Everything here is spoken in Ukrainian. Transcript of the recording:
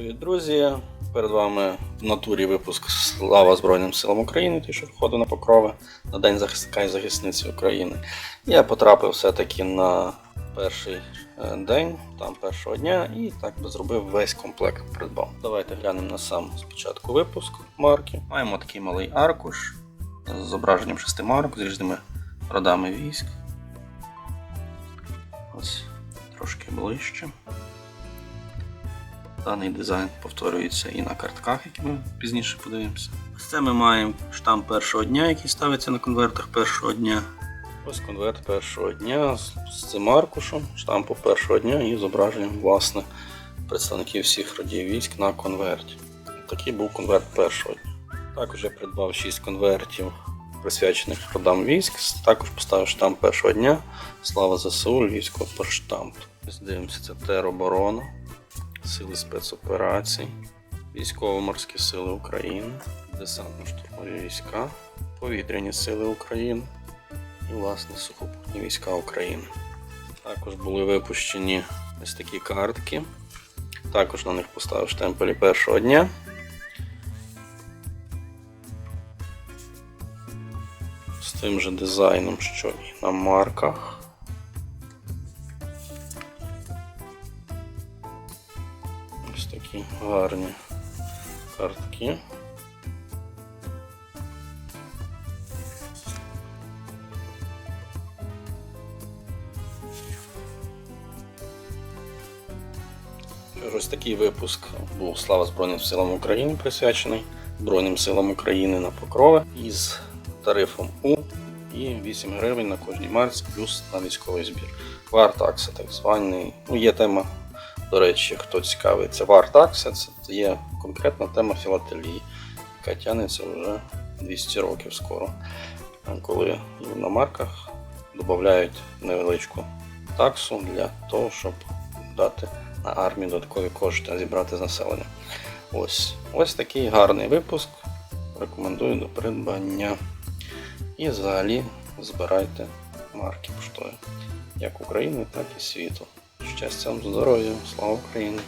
Привіт, друзі! Перед вами в натурі випуск Слава Збройним силам України, той, що виходить на покрови на День захисника і захисниці України. Я потрапив все-таки на перший е, день, там першого дня, і так би зробив весь комплект придбав. Давайте глянемо на сам спочатку випуск марки. Маємо такий малий аркуш з зображенням шести марок з різними родами військ. Ось трошки ближче. Даний дизайн повторюється і на картках, які ми пізніше подивимося. Це ми маємо штамп першого дня, який ставиться на конвертах першого дня. Ось конверт першого дня з, цим аркушем, штампу першого дня і зображенням власне представників всіх родів військ на конверті. Такий був конверт першого дня. Також я придбав 6 конвертів, присвячених родам військ. Також поставив штамп першого дня. Слава ЗСУ, Львівського поштампу. Дивимося, це тероборона. Сили спецоперацій, Військово-морські сили України, Десантно-штурмові війська, Повітряні сили України і, власне, сухопутні війська України. Також були випущені ось такі картки. Також на них поставив штемпелі першого дня. З тим же дизайном, що і на марках. Ось такі гарні картки. Ось такий випуск був Слава Збройним силам України присвячений Збройним силам України на покрови із тарифом У і 8 гривень на кожній марці плюс на військовий збір. Вартакси, так званий. Ну, є тема до речі, хто цікавиться, Вартакса це є конкретна тема філателії, яка тягнеться вже 200 років скоро. Коли на марках додають невеличку таксу для того, щоб дати на армію додаткові кошти, зібрати з населення. Ось ось такий гарний випуск. Рекомендую до придбання. І взагалі збирайте марки поштою, як України, так і світу. Щастя, вам, здоров'я, слава Україні!